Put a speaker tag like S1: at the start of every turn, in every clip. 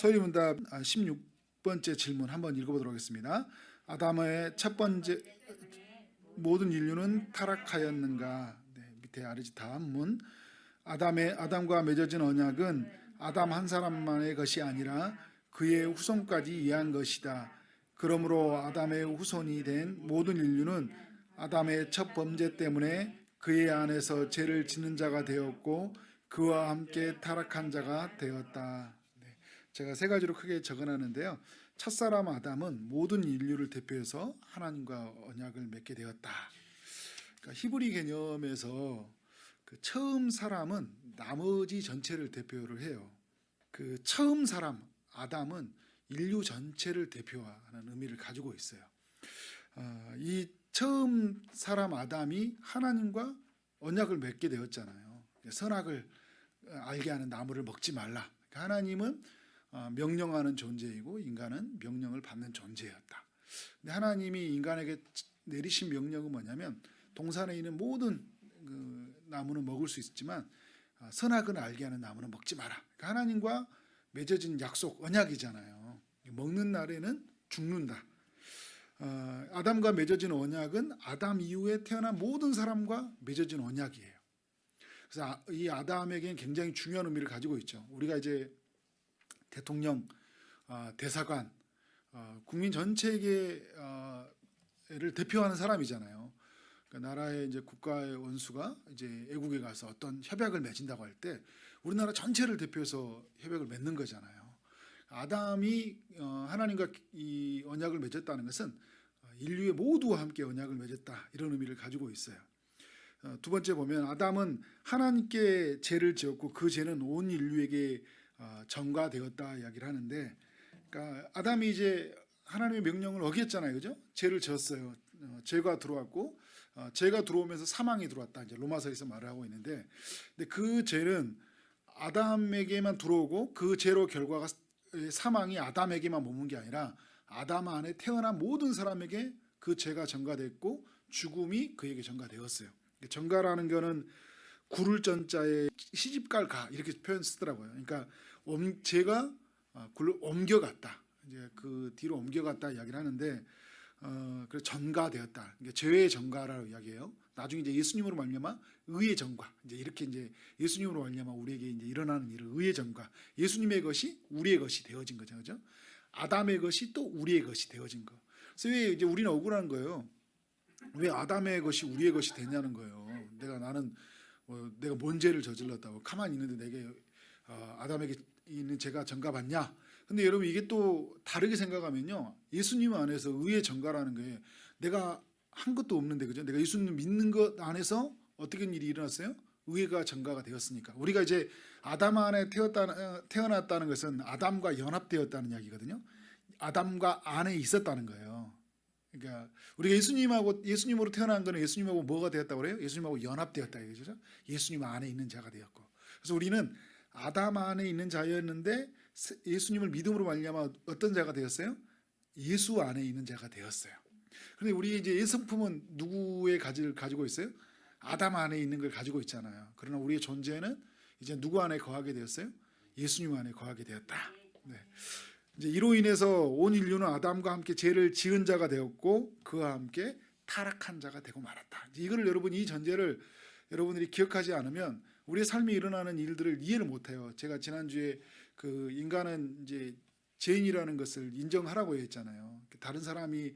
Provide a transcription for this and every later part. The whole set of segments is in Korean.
S1: 서리문답 16번째 질문 한번 읽어보도록 하겠습니다. 아담의 첫 번째 모든 인류는 타락하였는가? 네, 밑에 아르지 다음 문 아담의 아담과 맺어진 언약은 아담 한 사람만의 것이 아니라 그의 후손까지 이해한 것이다. 그러므로 아담의 후손이 된 모든 인류는 아담의 첫 범죄 때문에 그의 안에서 죄를 짓는 자가 되었고 그와 함께 타락한 자가 되었다. 네, 제가 세 가지로 크게 적어놨는데요. 첫사람 아담은 모든 인류를 대표해서 하나님과 언약을 맺게 되었다. 그러니까 히브리 개념에서 그 처음 사람은 나머지 전체를 대표를 해요. 그 처음 사람 아담은 인류 전체를 대표하는 의미를 가지고 있어요. 어, 이 처음 사람 아담이 하나님과 언약을 맺게 되었잖아요. 선악을 알게 하는 나무를 먹지 말라. 그러니까 하나님은 어, 명령하는 존재이고 인간은 명령을 받는 존재였다. 근데 하나님이 인간에게 내리신 명령은 뭐냐면 동산에 있는 모든 그 나무는 먹을 수 있지만 어, 선악은 알게 하는 나무는 먹지 마라. 그러니까 하나님과 맺어진 약속 언약이잖아요. 먹는 날에는 죽는다. 어, 아담과 맺어진 언약은 아담 이후에 태어난 모든 사람과 맺어진 언약이에요. 그래서 아- 이 아담에게는 굉장히 중요한 의미를 가지고 있죠. 우리가 이제 대통령, 어, 대사관, 어, 국민 전체에게 어, 를 대표하는 사람이잖아요. 그러니까 나라의 이제 국가의 원수가 이제 애국에 가서 어떤 협약을 맺은다고 할 때 우리나라 전체를 대표해서 협약을 맺는 거잖아요. 아담이 어, 하나님과 이 언약을 맺었다는 것은 어, 인류의 모두와 함께 언약을 맺었다 이런 의미를 가지고 있어요. 어, 두 번째 보면 아담은 하나님께 죄를 지었고 그 죄는 온 인류에게 어, 전가되었다 이야기를 하는데, 그러니까 아담이 이제 하나님의 명령을 어겼잖아요, 그죠? 죄를 지었어요. 어, 죄가 들어왔고 어, 죄가 들어오면서 사망이 들어왔다. 이제 로마서에서 말을 하고 있는데, 근데 그 죄는 아담에게만 들어오고 그 죄로 결과가 사망이 아담에게만 머문 게 아니라 아담 안에 태어난 모든 사람에게 그 죄가 전가됐고 죽음이 그에게 전가되었어요. 전가라는 거는 구를 전자에 시집갈 가 이렇게 표현 쓰더라고요. 그러니까 옴, 죄가 어, 굴을 옮겨갔다. 이제 그 뒤로 옮겨갔다 이야기를 하는데 어, 그래서 전가되었다. 그러니까 죄의 전가라고 이야기해요. 나중에 이제 예수님으로 말미암아 의의 전가. 이제 이렇게 이제 예수님으로 말미암아 우리에게 이제 일어나는 일을 의의 전가. 예수님의 것이 우리의 것이 되어진 거죠, 그죠? 아담의 것이 또 우리의 것이 되어진 거. 그래서 왜 이제 우리는 억울한 거예요. 왜 아담의 것이 우리의 것이 되냐는 거예요. 내가 나는 어, 내가 뭔 죄를 저질렀다고 가만히 있는데 내게 어, 아담에게 있는 죄가 전가받냐? 근데 여러분 이게 또 다르게 생각하면요. 예수님 안에서 의의 전가라는 게 내가 한 것도 없는데 그죠? 내가 예수님 믿는 것 안에서 어떻게 일이 일어났어요? 의가 전가가 되었으니까 우리가 이제 아담 안에 태었다, 태어났다는 것은 아담과 연합되었다는 이야기거든요. 아담과 안에 있었다는 거예요. 그러니까 우리가 예수님하고 예수님으로 태어난 거는 예수님하고 뭐가 되었다고 그래요? 예수님하고 연합되었다 이거죠. 예수님 안에 있는 자가 되었고. 그래서 우리는 아담 안에 있는 자였는데 예수님을 믿음으로 말미암아 어떤 자가 되었어요? 예수 안에 있는 자가 되었어요. 그런데 우리 이제 예성품은 누구의 가지를 가지고 있어요? 아담 안에 있는 걸 가지고 있잖아요. 그러나 우리의 존재는 이제 누구 안에 거하게 되었어요? 예수님 안에 거하게 되었다. 네. 이제 이로 인해서 온 인류는 아담과 함께 죄를 지은 자가 되었고 그와 함께 타락한 자가 되고 말았다. 이거를 여러분 이 전제를 여러분들이 기억하지 않으면 우리의 삶에 일어나는 일들을 이해를 못해요. 제가 지난주에 그 인간은 이제 죄인이라는 것을 인정하라고 했잖아요. 다른 사람이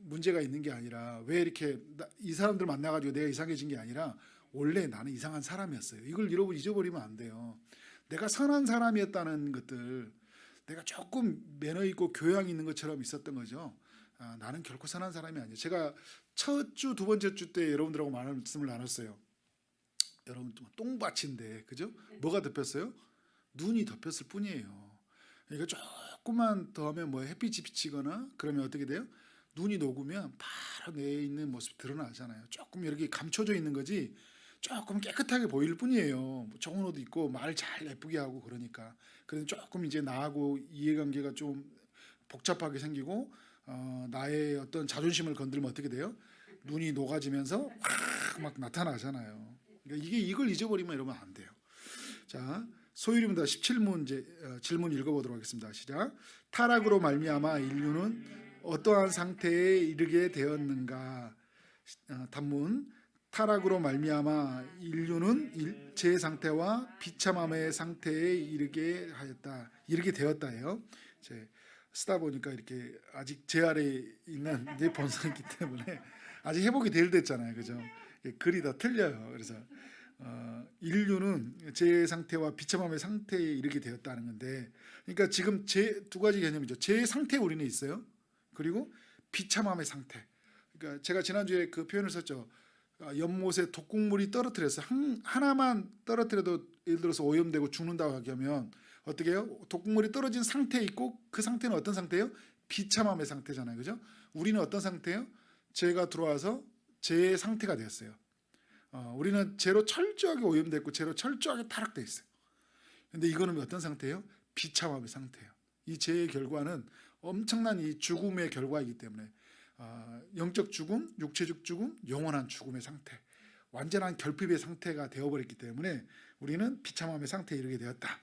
S1: 문제가 있는 게 아니라 왜 이렇게 이 사람들 만나가지고 내가 이상해진 게 아니라 원래 나는 이상한 사람이었어요. 이걸 잊어버리면 안 돼요. 내가 선한 사람이었다는 것들 내가 조금 매너 있고 교양 있는 것처럼 있었던 거죠. 아, 나는 결코 선한 사람이 아니에요. 제가 첫 주, 두 번째 주 때 여러분들하고 말씀을 나눴어요. 여러분 똥밭인데 그죠? 뭐가 덮였어요? 눈이 덮였을 뿐이에요. 그러니까 조금만 더 하면 뭐 햇빛이 비치거나 그러면 어떻게 돼요? 눈이 녹으면 바로 내 있는 모습이 드러나잖아요. 조금 이렇게 감춰져 있는 거지 조금 깨끗하게 보일 뿐이에요. 뭐 좋은 옷 입고 말 잘 예쁘게 하고 그러니까. 그래서 조금 이제 나하고 이해관계가 좀 복잡하게 생기고 어, 나의 어떤 자존심을 건들면 어떻게 돼요? 눈이 녹아지면서 확막 나타나잖아요. 그러니까 이게 이걸 잊어버리면 이러면 안 돼요. 자, 소유림보다 17문제 어, 질문 읽어보도록 하겠습니다. 시작. 타락으로 말미암아 인류는 어떠한 상태에 이르게 되었는가? 어, 단문 타락으로 말미암아 인류는 일- 제 상태와 비참함의 상태에 이르게 하였다. 이르게 되었다예요. 이제 쓰다 보니까 이렇게 아직 제 아래 있는 내 본성이기 때문에 아직 회복이 덜 됐잖아요. 그죠? 이게 글이 다 틀려요. 그래서 어, 인류는 제 상태와 비참함의 상태에 이르게 되었다는 건데, 그러니까 지금 제 두 가지 개념이죠. 제 상태에 우리는 있어요. 그리고 비참함의 상태. 그러니까 제가 지난주에 그 표현을 썼죠. 아, 연못에 독국물이 떨어뜨려서 한, 하나만 떨어뜨려도 예를 들어서 오염되고 죽는다고 하면 어떻게 해요? 독국물이 떨어진 상태에 있고 그 상태는 어떤 상태예요? 비참함의 상태잖아요. 그죠? 우리는 어떤 상태예요? 죄가 들어와서 제 상태가 되었어요. 어, 우리는 죄로 철저하게 오염됐고 죄로 철저하게 타락돼 있어요. 근데 이거는 어떤 상태예요? 비참함의 상태예요. 이 죄의 결과는 엄청난 이 죽음의 결과이기 때문에 어, 영적 죽음, 육체적 죽음, 영원한 죽음의 상태, 완전한 결핍의 상태가 되어버렸기 때문에 우리는 비참함의 상태에 이르게 되었다.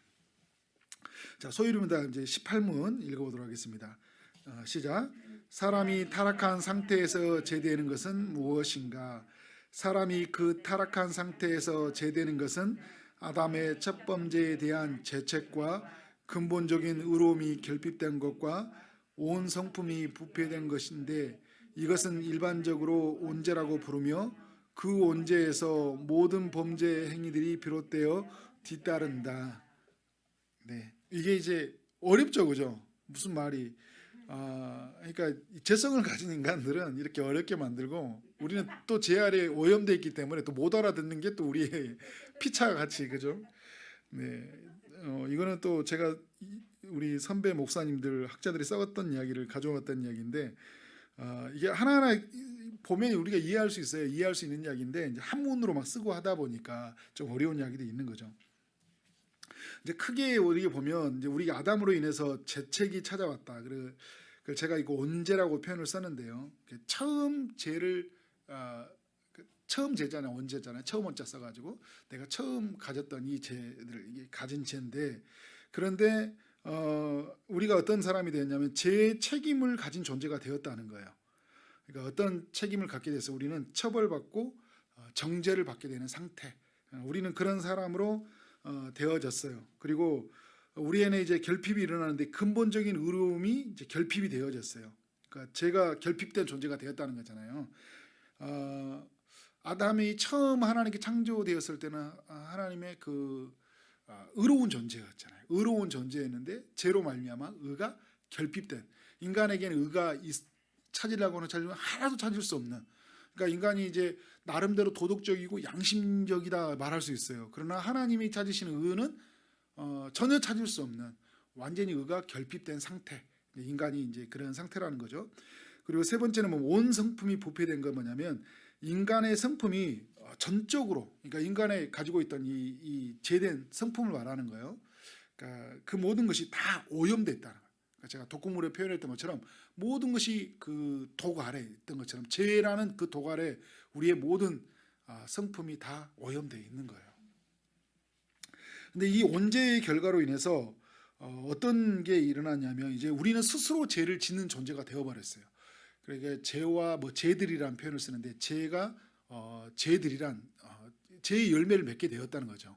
S1: 자, 소유림이다 이제 18문 읽어보도록 하겠습니다. 어, 시작. 사람이 타락한 상태에서 제되는 것은 무엇인가? 사람이 그 타락한 상태에서 제되는 것은 아담의 첫 번째에 대한 죄책과 근본적인 의로움이 결핍된 것과 온 성품이 부패된 것인데 이것은 일반적으로 온죄라고 부르며 그 온죄에서 모든 범죄 행위들이 비롯되어 뒤따른다. 네, 이게 이제 어렵죠, 그죠? 무슨 말이? 아, 그러니까 재성을 가진 인간들은 이렇게 어렵게 만들고 우리는 또 제 아래 오염돼 있기 때문에 또 못 알아듣는 게 또 우리의 피차 같이 그죠? 네, 어, 이거는 또 제가 이- 우리 선배 목사님들 학자들이 써왔던 이야기를 가져왔던 이야기인데 어, 이게 하나하나 이- 보면 우리가 이해할 수 있어요. 이해할 수 있는 이야기인데 이제 한문으로 막 쓰고 하다 보니까 좀 어려운 이야기도 있는 거죠. 이제 크게 우리가 보면 이제 우리가 아담으로 인해서 재책이 찾아왔다. 그래 그 제가 이거 온죄라고 표현을 썼는데요. 그 처음 죄를 아, 그 처음 죄잖아요. 원죄잖아요. 처음 원자 써가지고 내가 처음 가졌던 이 죄를 가진 죄인데 그런데 어, 우리가 어떤 사람이 되었냐면 제 책임을 가진 존재가 되었다는 거예요. 그러니까 어떤 책임을 갖게 돼서 우리는 처벌받고 어, 정죄를 받게 되는 상태. 어, 우리는 그런 사람으로 어, 되어졌어요. 그리고 우리에는 이제 결핍이 일어나는데 근본적인 의로움이 이제 결핍이 되어졌어요. 그러니까 제가 결핍된 존재가 되었다는 거잖아요. 어, 아담이 처음 하나님께 창조되었을 때는 아, 하나님의 그 아, 의로운 존재였잖아요. 의로운 존재였는데 죄로 말미암아 의가 결핍된 인간에게는 의가 있- 찾으려고는 찾으면 하나도 찾을 수 없는 그러니까 인간이 이제 나름대로 도덕적이고 양심적이다 말할 수 있어요. 그러나 하나님이 찾으시는 의는 어, 전혀 찾을 수 없는 완전히 의가 결핍된 상태. 인간이 이제 그런 상태라는 거죠. 그리고 세 번째는 뭐 온 성품이 부패된 건 뭐냐면 인간의 성품이 어, 전적으로 그러니까 인간에 가지고 있던 이, 이 제된 성품을 말하는 거예요. 그러니까 그 모든 것이 다 오염됐다는 거예요. 그러니까 제가 독극물에 표현했던 것처럼 모든 것이 그 독 아래 있던 것처럼 죄라는 그 독 아래 우리의 모든 아, 성품이 다 오염되어 있는 거예요. 근데 이 온죄의 결과로 인해서 어, 어떤 게 일어났냐면 이제 우리는 스스로 죄를 짓는 존재가 되어버렸어요. 그러니까 죄와 뭐 죄들이란 표현을 쓰는데 죄가 어, 죄들이란 어, 죄의 열매를 맺게 되었다는 거죠.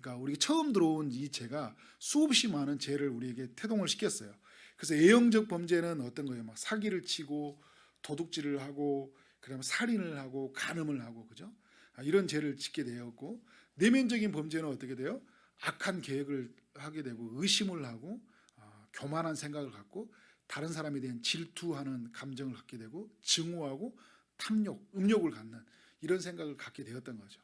S1: 그러니까 우리 처음 들어온 이 죄가 수없이 많은 죄를 우리에게 태동을 시켰어요. 그래서 예형적 범죄는 어떤 거예요? 막 사기를 치고 도둑질을 하고 그다음에 살인을 하고 간음을 하고 그죠? 아, 이런 죄를 짓게 되었고 내면적인 범죄는 어떻게 돼요? 악한 계획을 하게 되고 의심을 하고 아, 교만한 생각을 갖고 다른 사람에 대한 질투하는 감정을 갖게 되고 증오하고 탐욕, 음욕을 갖는 이런 생각을 갖게 되었던 거죠.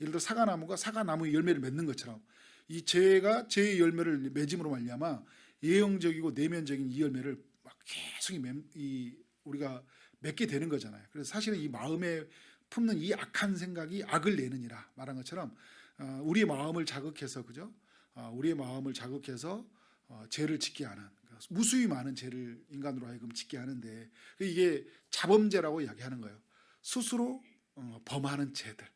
S1: 예를 들어 사과나무가 사과나무 열매를 맺는 것처럼 이 죄가 죄의 열매를 맺음으로 말미암아 예형적이고 내면적인 이 열매를 막 계속 이, 우리가 맺게 되는 거잖아요. 그래서 사실은 이 마음에 품는 이 악한 생각이 악을 내느니라 말한 것처럼 어, 우리의 마음을 자극해서 그죠? 어, 우리의 마음을 자극해서 어, 죄를 짓게 하는 그러니까 무수히 많은 죄를 인간으로 하여금 짓게 하는데 이게 자범죄라고 이야기하는 거예요. 스스로 어, 범하는 죄들.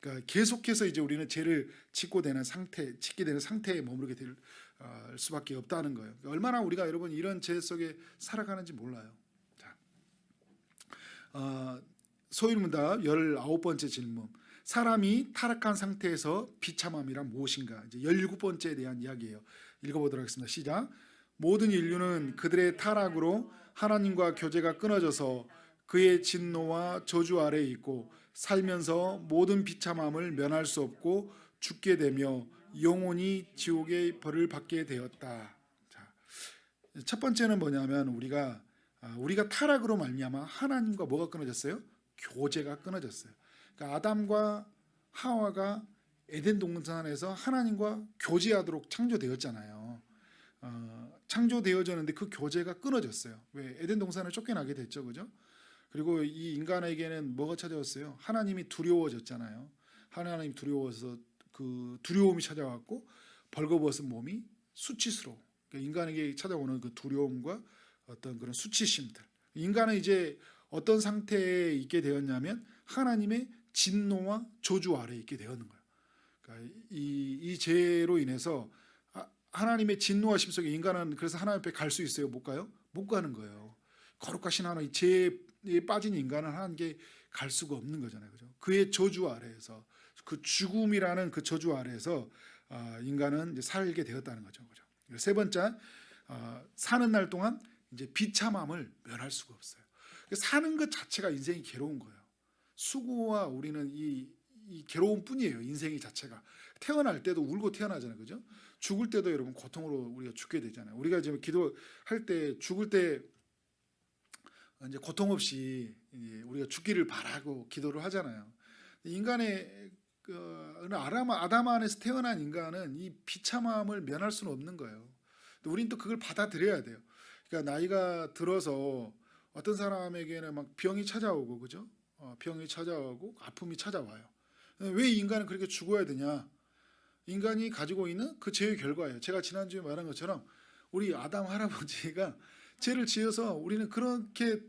S1: 그러니까 계속해서 이제 우리는 죄를 짓고 되는 상태, 짓게 되는 상태에 머무르게 될 어, 수밖에 없다는 거예요. 그러니까 얼마나 우리가 여러분 이런 죄 속에 살아가는지 몰라요. 자, 어, 소유문답 열아홉 번째 질문. 사람이 타락한 상태에서 비참함이란 무엇인가? 이제 열일곱 번째에 대한 이야기예요. 읽어보도록 하겠습니다. 시작. 모든 인류는 그들의 타락으로 하나님과 교제가 끊어져서 그의 진노와 저주 아래에 있고 살면서 모든 비참함을 면할 수 없고 죽게 되며 영원히 지옥의 벌을 받게 되었다. 자, 첫 번째는 뭐냐면 우리가 아, 우리가 타락으로 말미암아 하나님과 뭐가 끊어졌어요? 교제가 끊어졌어요. 그러니까 아담과 하와가 에덴 동산에서 하나님과 교제하도록 창조되었잖아요. 어, 창조되어졌는데 그 교제가 끊어졌어요. 왜 에덴 동산을 쫓겨나게 됐죠, 그죠? 그리고 이 인간에게는 뭐가 찾아왔어요? 하나님이 두려워졌잖아요. 하나님 두려워서 그 두려움이 찾아왔고 벌거벗은 몸이 수치스러워. 그러니까 인간에게 찾아오는 그 두려움과 어떤 그런 수치심들. 인간은 이제 어떤 상태에 있게 되었냐면 하나님의 진노와 저주 아래에 있게 되었는 거예요. 그러니까 이, 이 죄로 인해서 하- 하나님의 진노하심 속에 인간은 그래서 하나님 앞에 갈 수 있어요? 못 가요? 못 가는 거예요. 거룩하신 하나님 죄에 빠진 인간은 하나님께 갈 수가 없는 거잖아요. 그죠? 그의 저주 아래에서 그 죽음이라는 그 저주 아래에서 아, 인간은 살게 되었다는 거죠. 그죠? 세 번째 아, 사는 날 동안 이제 비참함을 면할 수가 없어요. 사는 것 자체가 인생이 괴로운 거예요. 수고와 우리는 이, 이 괴로움 뿐이에요. 인생이 자체가 태어날 때도 울고 태어나잖아요, 그죠? 죽을 때도 여러분 고통으로 우리가 죽게 되잖아요. 우리가 지금 기도할 때 죽을 때 이제 고통 없이 우리가 죽기를 바라고 기도를 하잖아요. 인간의 그 어느 아담, 아담 안에서 태어난 인간은 이 비참함을 면할 수는 없는 거예요. 근데 우리는 또 그걸 받아들여야 돼요. 그러니까 나이가 들어서 어떤 사람에게는 막 병이 찾아오고 그죠? 어, 병이 찾아오고 아픔이 찾아와요. 왜 인간은 그렇게 죽어야 되냐? 인간이 가지고 있는 그 죄의 결과예요. 제가 지난주에 말한 것처럼 우리 아담 할아버지가 죄를 지어서 우리는 그렇게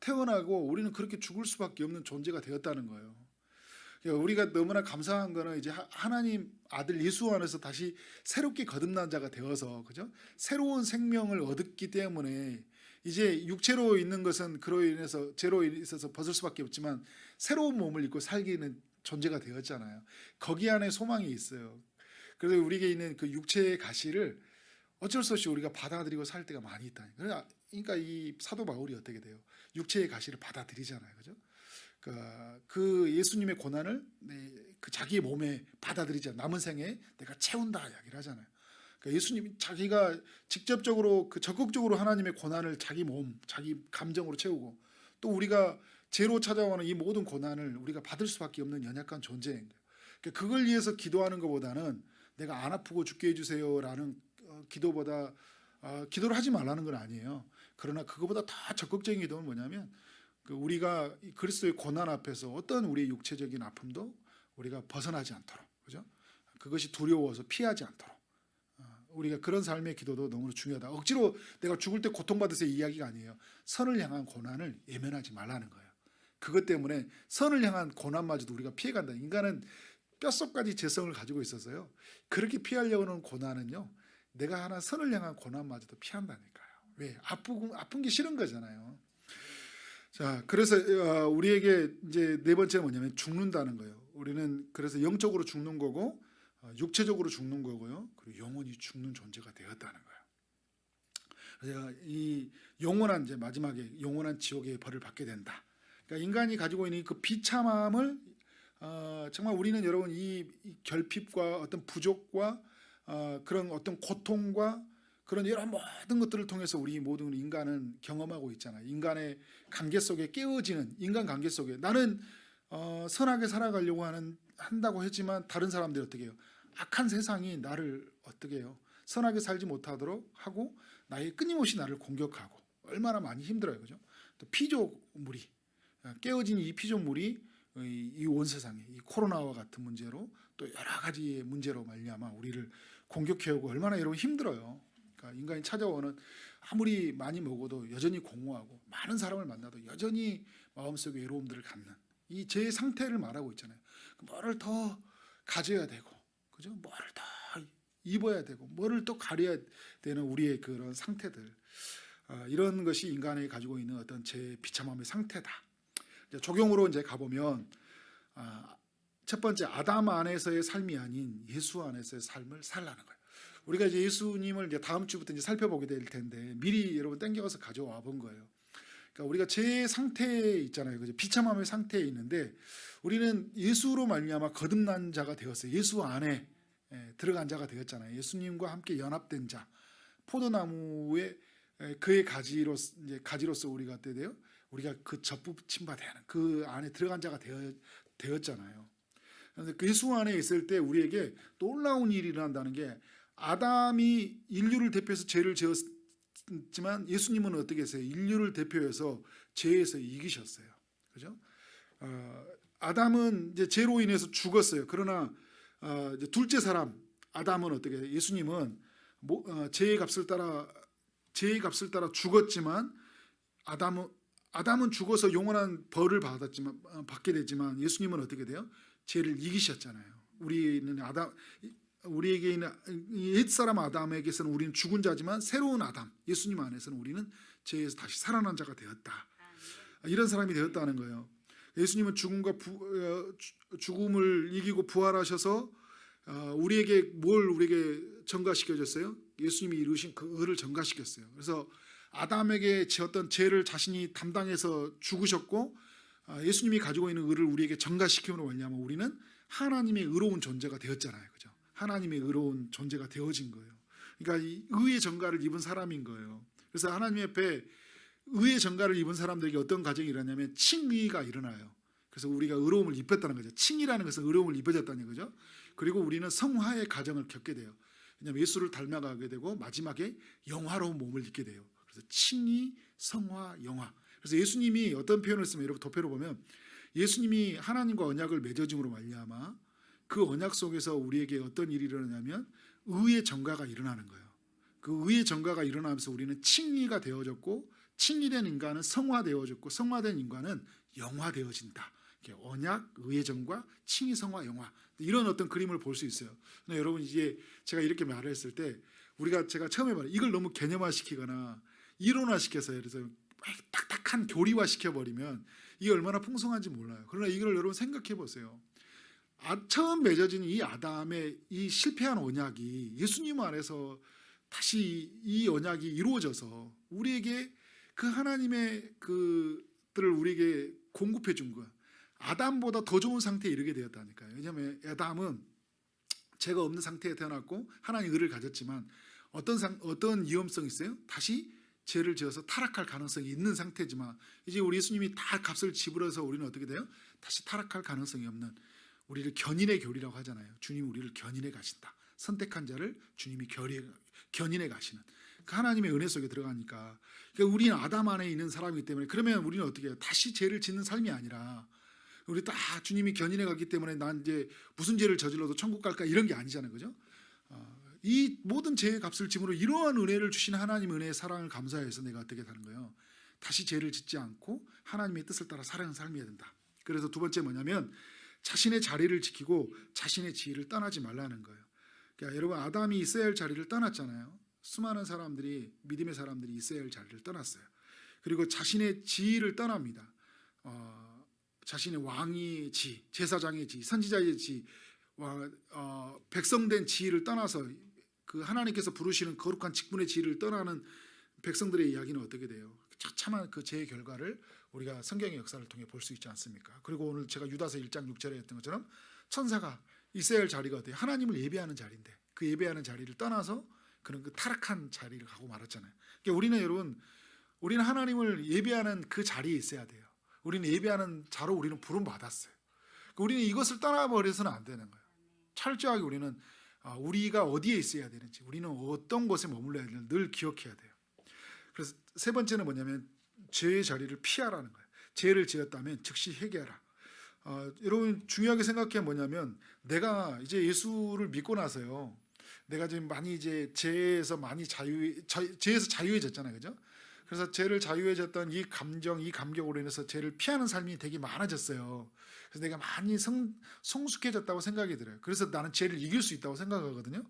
S1: 태어나고 우리는 그렇게 죽을 수밖에 없는 존재가 되었다는 거예요. 그러니까 우리가 너무나 감사한 거는 이제 하- 하나님 아들 예수 안에서 다시 새롭게 거듭난 자가 되어서 그죠? 새로운 생명을 얻었기 때문에 이제 육체로 있는 것은 그로 인해서 죄로 있어서 벗을 수밖에 없지만 새로운 몸을 입고 살기는 존재가 되었잖아요. 거기 안에 소망이 있어요. 그래서 우리에게 있는 그 육체의 가시를 어쩔 수 없이 우리가 받아들이고 살 때가 많이 있다. 그러니까 그러니까 이 사도 바울이 어떻게 돼요? 육체의 가시를 받아들이잖아요. 그죠? 그, 그 예수님의 고난을 내, 그 자기의 몸에 받아들이자 남은 생에 내가 채운다 이야기를 하잖아요. 그러니까 예수님이 자기가 직접적으로 그 적극적으로 하나님의 고난을 자기 몸, 자기 감정으로 채우고 또 우리가 죄로 찾아오는 이 모든 고난을 우리가 받을 수밖에 없는 연약한 존재인 거예요. 그러니까 그걸 위해서 기도하는 것보다는 내가 안 아프고 죽게 해주세요라는 어, 기도보다 어, 기도를 하지 말라는 건 아니에요. 그러나 그거보다 더 적극적인 기도는 뭐냐면 그 우리가 이 그리스도의 고난 앞에서 어떤 우리의 육체적인 아픔도 우리가 벗어나지 않도록 그죠? 그것이 두려워서 피하지 않도록 어, 우리가 그런 삶의 기도도 너무 중요하다. 억지로 내가 죽을 때 고통받으세요 이야기가 아니에요. 선을 향한 고난을 예면하지 말라는 거예요. 그것 때문에 선을 향한 고난마저도 우리가 피해간다. 인간은 뼛속까지 재성을 가지고 있어서요. 그렇게 피하려고 하는 고난은요. 내가 하나 선을 향한 고난마저도 피한다니까요. 왜? 아프고 아픈 게 싫은 거잖아요. 자, 그래서 어, 우리에게 이제 네 번째는 뭐냐면 죽는다는 거예요. 우리는 그래서 영적으로 죽는 거고 어, 육체적으로 죽는 거고요. 그리고 영원히 죽는 존재가 되었다는 거예요. 그래서 이 영원한 이제 마지막에 영원한 지옥의 벌을 받게 된다. 그러니까 인간이 가지고 있는 그 비참함을 어, 정말 우리는 여러분 이, 이 결핍과 어떤 부족과 어, 그런 어떤 고통과 그런 여러 모든 것들을 통해서 우리 모든 인간은 경험하고 있잖아요. 인간의 관계 속에 깨어지는 인간 관계 속에 나는 어, 선하게 살아가려고 하는 한다고 했지만 다른 사람들이 어떻게 해요? 악한 세상이 나를 어떻게 해요? 선하게 살지 못하도록 하고 나의 끊임없이 나를 공격하고 얼마나 많이 힘들어요, 그죠? 또 피조물이 어, 깨어진 이 피조물이 이, 이 온 세상에 이 코로나와 같은 문제로 또 여러 가지의 문제로 말미암아 우리를 공격해오고 얼마나 여러분 힘들어요. 그러니까 인간이 찾아오는 아무리 많이 먹어도 여전히 공허하고 많은 사람을 만나도 여전히 마음속에 외로움들을 갖는 이 제 상태를 말하고 있잖아요. 뭐를 더 가져야 되고, 그죠? 뭐를 더 입어야 되고, 뭐를 또 가려야 되는 우리의 그런 상태들. 아, 이런 것이 인간이 가지고 있는 어떤 제 비참함의 상태다. 이제 적용으로 이제 가보면 아, 첫 번째 아담 안에서의 삶이 아닌 예수 안에서의 삶을 살라는 거예요. 우리가 이제 예수님을 이제 다음 주부터 이제 살펴보게 될 텐데 미리 여러분 땡겨서 가져와 본 거예요. 그러니까 우리가 제 상태에 있잖아요. 그죠? 비참함의 상태에 있는데 우리는 예수로 말미암아 거듭난 자가 되었어요. 예수 안에 예, 들어간 자가 되었잖아요. 예수님과 함께 연합된 자. 포도나무의 에, 그의 가지로 이제 가지로서 우리가 어때 돼요? 우리가 그 접붙임 바 되는 그 안에 들어간 자가 되어, 되었잖아요. 그래서 그 예수 안에 있을 때 우리에게 놀라운 일이 일어난다는 게 아담이 인류를 대표해서 죄를 지었 지만 예수님은 어떻게 했어요? 인류를 대표해서 죄에서 이기셨어요. 그죠? 어, 아담은 이제 죄로 인해서 죽었어요. 그러나 어, 둘째 사람 아담은 어떻게 해요? 예수님은 뭐, 어, 죄의 값을 따라 죄의 값을 따라 죽었지만 아담은 아담은 죽어서 영원한 벌을 받았지만 어, 받게 되지만 예수님은 어떻게 돼요? 죄를 이기셨잖아요. 우리는 아담 우리에게 있는 옛 사람 아담에게서는 우리는 죽은 자지만 새로운 아담 예수님 안에서는 우리는 죄에서 다시 살아난 자가 되었다. 이런 사람이 되었다는 거예요. 예수님은 죽음과 부, 어, 주- 죽음을 이기고 부활하셔서 어, 우리에게 뭘 우리에게 전가시켜 줬어요? 예수님이 이루신 그 의를 전가시켰어요. 그래서 아담에게 지었던 죄를 자신이 담당해서 죽으셨고 아, 예수님이 가지고 있는 의를 우리에게 전가시키는 왜냐하면 우리는 하나님의 의로운 존재가 되었잖아요. 하나님의 의로운 존재가 되어진 거예요. 그러니까 이 의의 전가를 입은 사람인 거예요. 그래서 하나님 앞에 의의 전가를 입은 사람들에게 어떤 과정이 일어나냐면 칭의가 일어나요. 그래서 우리가 의로움을 입혔다는 거죠. 칭이라는 것은 의로움을 입혀졌다는 거죠. 그리고 우리는 성화의 과정을 겪게 돼요. 왜냐하면 예수를 닮아가게 되고 마지막에 영화로운 몸을 입게 돼요. 그래서 칭의, 성화, 영화. 그래서 예수님이 어떤 표현을 쓰면 이렇게 도표로 보면 예수님이 하나님과 언약을 맺어짐으로 말미암아 그 언약 속에서 우리에게 어떤 일이 일어나냐면 의의 정가가 일어나는 거예요. 그 의의 정가가 일어나면서 우리는 칭의가 되어졌고 칭의된 인간은 성화되어졌고 성화된 인간은 영화되어진다. 언약, 의의 정과 칭의, 성화, 영화 이런 어떤 그림을 볼 수 있어요. 근데 여러분 이제 제가 이렇게 말을 했을 때 우리가 제가 처음에 말해 이걸 너무 개념화시키거나 이론화시켜서 그래서 막 딱딱한 교리화 시켜버리면 이게 얼마나 풍성한지 몰라요. 그러나 이걸 여러분 생각해 보세요. 아, 처음 맺어진 이 아담의 이 실패한 언약이 예수님 안에서 다시 이 언약이 이루어져서 우리에게 그 하나님의 그들을 우리에게 공급해 준 거야. 아담보다 더 좋은 상태에 이르게 되었다니까요. 왜냐하면 아담은 죄가 없는 상태에 태어났고 하나님 의를 가졌지만 어떤 상, 어떤 위험성이 있어요? 다시 죄를 지어서 타락할 가능성이 있는 상태지만 이제 우리 예수님이 다 값을 지불해서 우리는 어떻게 돼요? 다시 타락할 가능성이 없는 우리를 견인의 교리라고 하잖아요. 주님 우리를 견인해 가신다. 선택한 자를 주님이 견인해 가시는 그 하나님의 은혜 속에 들어가니까 그러니까 우리는 아담 안에 있는 사람이기 때문에 그러면 우리는 어떻게 해요? 다시 죄를 짓는 삶이 아니라 우리 다 주님이 견인해 갔기 때문에 난 이제 무슨 죄를 저질러도 천국 갈까 이런 게 아니잖아요. 그죠? 어, 이 모든 죄의 값을 짐으로 이러한 은혜를 주신 하나님 은혜의 사랑을 감사해서 내가 어떻게 사는 거예요? 다시 죄를 짓지 않고 하나님의 뜻을 따라 살아가는 삶이어야 된다. 그래서 두 번째 뭐냐면 자신의 자리를 지키고 자신의 지위를 떠나지 말라는 거예요. 그러니까 여러분 아담이 있어야 할 자리를 떠났잖아요. 수많은 사람들이 믿음의 사람들이 있어야 할 자리를 떠났어요. 그리고 자신의 지위를 떠납니다. 어, 자신의 왕의 지, 제사장의 지, 선지자의 지, 와, 어, 백성된 지위를 떠나서 그 하나님께서 부르시는 거룩한 직분의 지위를 떠나는 백성들의 이야기는 어떻게 돼요? 처참한 그 죄의 결과를 우리가 성경의 역사를 통해 볼 수 있지 않습니까? 그리고 오늘 제가 유다서 1장 6절에 했던 것처럼 천사가 있어야 할 자리가 어때요? 하나님을 예배하는 자리인데 그 예배하는 자리를 떠나서 그런 그 타락한 자리를 가고 말았잖아요. 그러니까 우리는 여러분 우리는 하나님을 예배하는 그 자리에 있어야 돼요. 우리는 예배하는 자로 우리는 부름 받았어요. 그러니까 우리는 이것을 떠나버려서는 안 되는 거예요. 철저하게 우리는 아, 우리가 어디에 있어야 되는지, 우리는 어떤 곳에 머물러야 되는지 늘 기억해야 돼요. 그래서 세 번째는 뭐냐면 죄의 자리를 피하라는 거예요. 죄를 지었다면 즉시 회개하라. 어, 여러분 중요하게 생각해 뭐냐면 내가 이제 예수를 믿고 나서요. 내가 지금 많이 이제 죄에서 많이 자유 자, 죄에서 자유해졌잖아요, 그죠? 그래서 죄를 자유해졌던 이 감정, 이 감격으로 인해서 죄를 피하는 삶이 되게 많아졌어요. 그래서 내가 많이 성, 성숙해졌다고 생각이 들어요. 그래서 나는 죄를 이길 수 있다고 생각하거든요.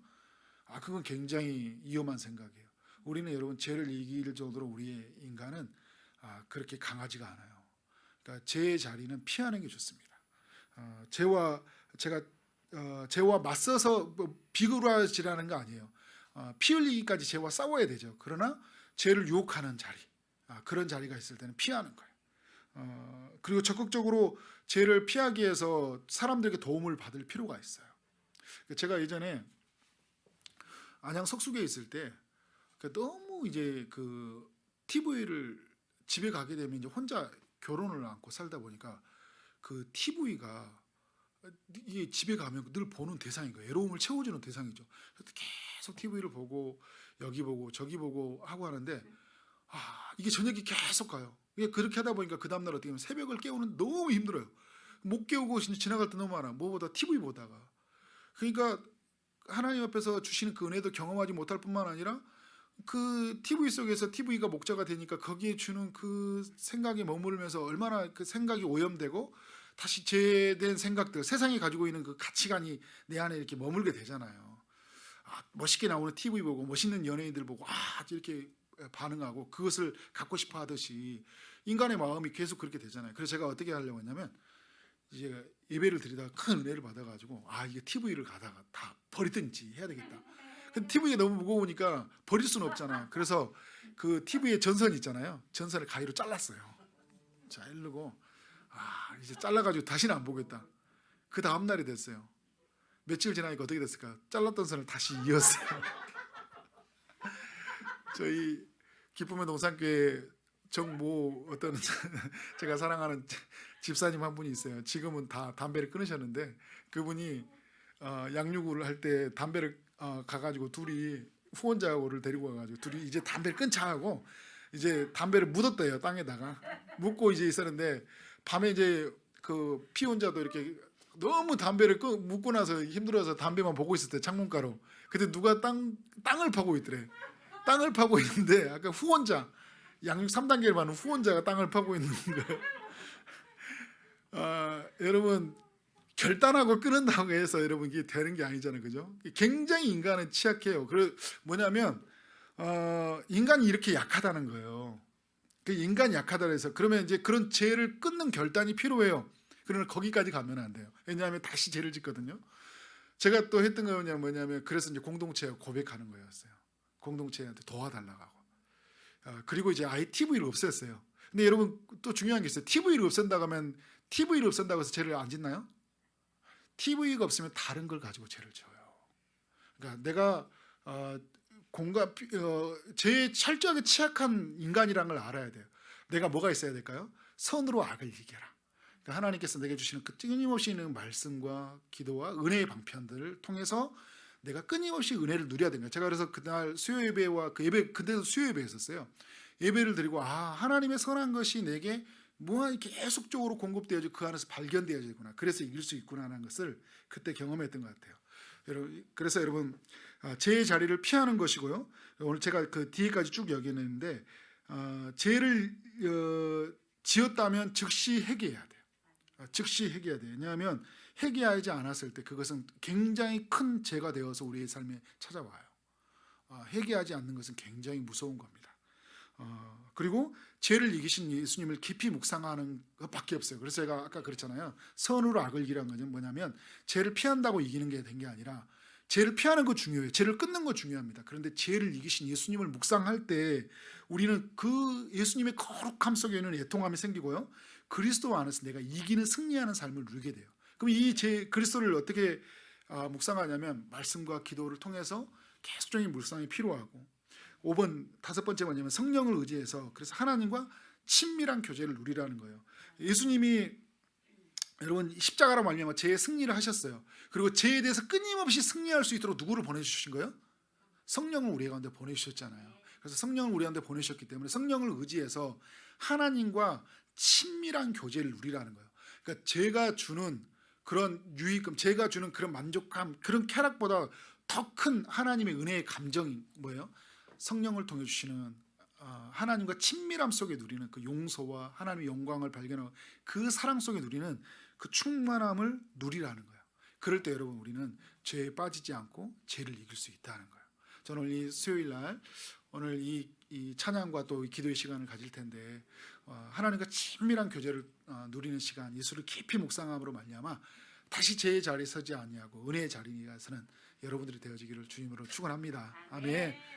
S1: 아, 그건 굉장히 위험한 생각이에요. 우리는 여러분 죄를 이길 정도로 우리의 인간은 아, 그렇게 강하지가 않아요. 그러니까 죄의 자리는 피하는 게 좋습니다. 어, 죄와 제가 어, 죄와 맞서서 뭐 비굴하지라는 거 아니에요. 어, 피 흘리기까지 죄와 싸워야 되죠. 그러나 죄를 유혹하는 자리, 아, 그런 자리가 있을 때는 피하는 거예요. 어, 그리고 적극적으로 죄를 피하기 위해서 사람들에게 도움을 받을 필요가 있어요. 제가 예전에 안양 석수교에 있을 때그 너무 이제 그 TV를 집에 가게 되면 이제 혼자 결혼을 안고 살다 보니까 그 TV가 이게 집에 가면 늘 보는 대상인 거예요. 외로움을 채워주는 대상이죠. 계속 TV를 보고 여기 보고 저기 보고 하고 하는데 아 이게 저녁이 계속 가요. 이게 그렇게 하다 보니까 그 다음날 어떻게 보면 새벽을 깨우는 너무 힘들어요. 못 깨우고 지나갈 때 너무 많아. 뭐보다 TV 보다가 그러니까 하나님 앞에서 주시는 그 은혜도 경험하지 못할 뿐만 아니라 그 TV 속에서 TV가 목자가 되니까 거기에 주는 그 생각에 머무르면서 얼마나 그 생각이 오염되고 다시 제된 생각들 세상이 가지고 있는 그 가치관이 내 안에 이렇게 머물게 되잖아요. 아, 멋있게 나오는 TV 보고 멋있는 연예인들 보고 아 이렇게 반응하고 그것을 갖고 싶어 하듯이 인간의 마음이 계속 그렇게 되잖아요. 그래서 제가 어떻게 하려고 했냐면 이제 예배를 드리다가 큰 은혜를 받아가지고 아 이게 TV를 가다가 다 버리든지 해야 되겠다. TV가 너무 무거우니까 버릴 수는 없잖아. 그래서 그 TV의 전선 있잖아요. 전선을 가위로 잘랐어요. 자르고 아 이제 잘라가지고 다시는 안 보겠다. 그 다음 날이 됐어요. 며칠 지나니까 어떻게 됐을까? 잘랐던 선을 다시 이었어요. 저희 기쁨의 동산교회 정모 어떤 제가 사랑하는 집사님 한 분이 있어요. 지금은 다 담배를 끊으셨는데 그분이 어, 양육을 할 때 담배를 어, 가가지고 둘이 후원자를 데리고 가가지고 둘이 이제 담배를 끊자 하고 이제 담배를 묻었대요 땅에다가. 묻고 이제 있었는데 밤에 이제 그 피혼자도 이렇게 너무 담배를 끄, 묻고 나서 힘들어서 담배만 보고 있을 때 창문가로. 근데 누가 땅 땅을 파고 있더래. 땅을 파고 있는데 아까 후원자 양육 3단계를 받는 후원자가 땅을 파고 있는 거예요. 아, 여러분 결단하고 끊는다고 해서 여러분 이게 되는 게 아니잖아요, 그죠? 굉장히 인간은 취약해요. 그 뭐냐면 어, 인간이 이렇게 약하다는 거예요. 그 인간 약하다 해서 그러면 이제 그런 죄를 끊는 결단이 필요해요. 그러나 거기까지 가면 안 돼요. 왜냐하면 다시 죄를 짓거든요. 제가 또 했던 거냐 뭐냐면 그래서 이제 공동체에 고백하는 거였어요. 공동체한테 도와달라고 하고. 아, 그리고 이제 아예 TV를 없앴어요. 근데 여러분 또 중요한 게 있어요. TV를 없앤다고 하면 TV를 없앤다고 해서 죄를 안 짓나요? TV가 없으면 다른 걸 가지고 죄를 져요. 그러니까 내가 어, 공간 어, 제일 철저하게 취약한 인간이라는 걸 알아야 돼요. 내가 뭐가 있어야 될까요? 선으로 악을 이겨라. 그러니까 하나님께서 내게 주시는 그 끊임없이 있는 말씀과 기도와 은혜의 방편들을 통해서 내가 끊임없이 은혜를 누려야 거예요. 제가 그래서 그날 수요 예배와 그 예배 그때도 수요 예배였었어요. 예배를 드리고 아 하나님의 선한 것이 내게 무한 계속적으로 공급되어져 그 안에서 발견되어지구나. 그래서 이길 수 있구나라는 것을 그때 경험했던 것 같아요. 여러분 그래서 여러분 아, 죄의 자리를 피하는 것이고요. 오늘 제가 그 뒤에까지 쭉 여기는데 어, 죄를 어, 지었다면 즉시 회개해야 돼요. 아, 즉시 회개해야 돼요. 왜냐하면 회개하지 않았을 때 그것은 굉장히 큰 죄가 되어서 우리의 삶에 찾아와요. 아, 회개하지 않는 것은 굉장히 무서운 겁니다. 어, 그리고 죄를 이기신 예수님을 깊이 묵상하는 것밖에 없어요. 그래서 제가 아까 그랬잖아요. 선으로 악을 이기라는 것은 뭐냐면 죄를 피한다고 이기는 게 된 게 아니라 죄를 피하는 거 중요해요. 죄를 끊는 거 중요합니다. 그런데 죄를 이기신 예수님을 묵상할 때 우리는 그 예수님의 거룩함 속에는 애통함이 생기고요. 그리스도 안에서 내가 이기는 승리하는 삶을 누리게 돼요. 그럼 이 제 그리스도를 어떻게 아, 묵상하냐면 말씀과 기도를 통해서 계속적인 묵상이 필요하고 5번 다섯 번째 뭐냐면 성령을 의지해서 그래서 하나님과 친밀한 교제를 누리라는 거예요. 예수님이 여러분 십자가로 말미암아 죄의 승리를 하셨어요. 그리고 죄에 대해서 끊임없이 승리할 수 있도록 누구를 보내주신 거예요? 성령을 우리 가운데 보내주셨잖아요. 그래서 성령을 우리 가운데 보내셨기 때문에 성령을 의지해서 하나님과 친밀한 교제를 누리라는 거예요. 그러니까 제가 주는 그런 유익감, 제가 주는 그런 만족감, 그런 쾌락보다 더 큰 하나님의 은혜의 감정이 뭐예요? 성령을 통해 주시는 어, 하나님과 친밀함 속에 누리는 그 용서와 하나님의 영광을 발견하고 그 사랑 속에 누리는 그 충만함을 누리라는 거예요. 그럴 때 여러분 우리는 죄에 빠지지 않고 죄를 이길 수 있다는 거예요. 저는 오늘 이 수요일 날 오늘 이, 이 찬양과 또 이 기도의 시간을 가질 텐데 어, 하나님과 친밀한 교제를 어, 누리는 시간, 예수를 깊이 묵상함으로 말미암아 다시 죄의 자리에 서지 아니하고 은혜의 자리에 서는 여러분들이 되어지기를 주님으로 축원합니다. 아멘.